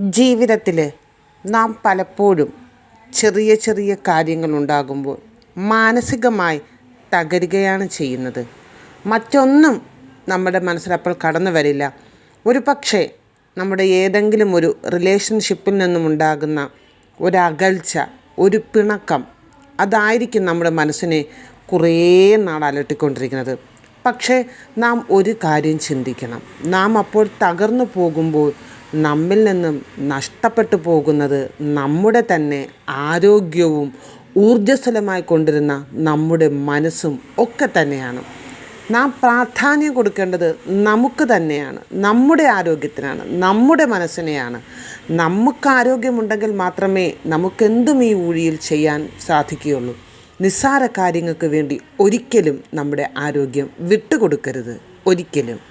ജീവിതത്തിൽ നാം പലപ്പോഴും ചെറിയ ചെറിയ കാര്യങ്ങൾ ഉണ്ടാകുമ്പോൾ മാനസികമായി തകരുകയാണ് ചെയ്യുന്നത്. മറ്റൊന്നും നമ്മുടെ മനസ്സിലപ്പോൾ കടന്നു വരില്ല. ഒരു പക്ഷേ നമ്മുടെ ഏതെങ്കിലും ഒരു റിലേഷൻഷിപ്പിൽ നിന്നും ഉണ്ടാകുന്ന ഒരകൽച്ച ഒരു പിണക്കം അതായിരിക്കും നമ്മുടെ മനസ്സിനെ കുറേ നാൾ അലട്ടിക്കൊണ്ടിരിക്കുന്നത്. പക്ഷേ നാം ഒരു കാര്യം ചിന്തിക്കണം. നാം അപ്പോൾ തകർന്നു പോകുമ്പോൾ നമ്മിൽ നിന്നും നഷ്ടപ്പെട്ടു പോകുന്നത് നമ്മുടെ തന്നെ ആരോഗ്യവും ഊർജസ്വലമായി കൊണ്ടിരുന്ന നമ്മുടെ മനസ്സും ഒക്കെ തന്നെയാണ്. നാം പ്രാധാന്യം കൊടുക്കേണ്ടത് നമുക്ക് തന്നെയാണ്. നമ്മുടെ ആരോഗ്യത്തിനാണ്. നമ്മുടെ മനസ്സിനെയാണ്. നമുക്ക് ആരോഗ്യമുണ്ടെങ്കിൽ മാത്രമേ നമുക്കെന്തും ഈ ഊഴിയിൽ ചെയ്യാൻ സാധിക്കുകയുള്ളൂ. നിസ്സാര കാര്യങ്ങൾക്ക് വേണ്ടി ഒരിക്കലും നമ്മുടെ ആരോഗ്യം വിട്ടുകൊടുക്കരുത്. ഒരിക്കലും.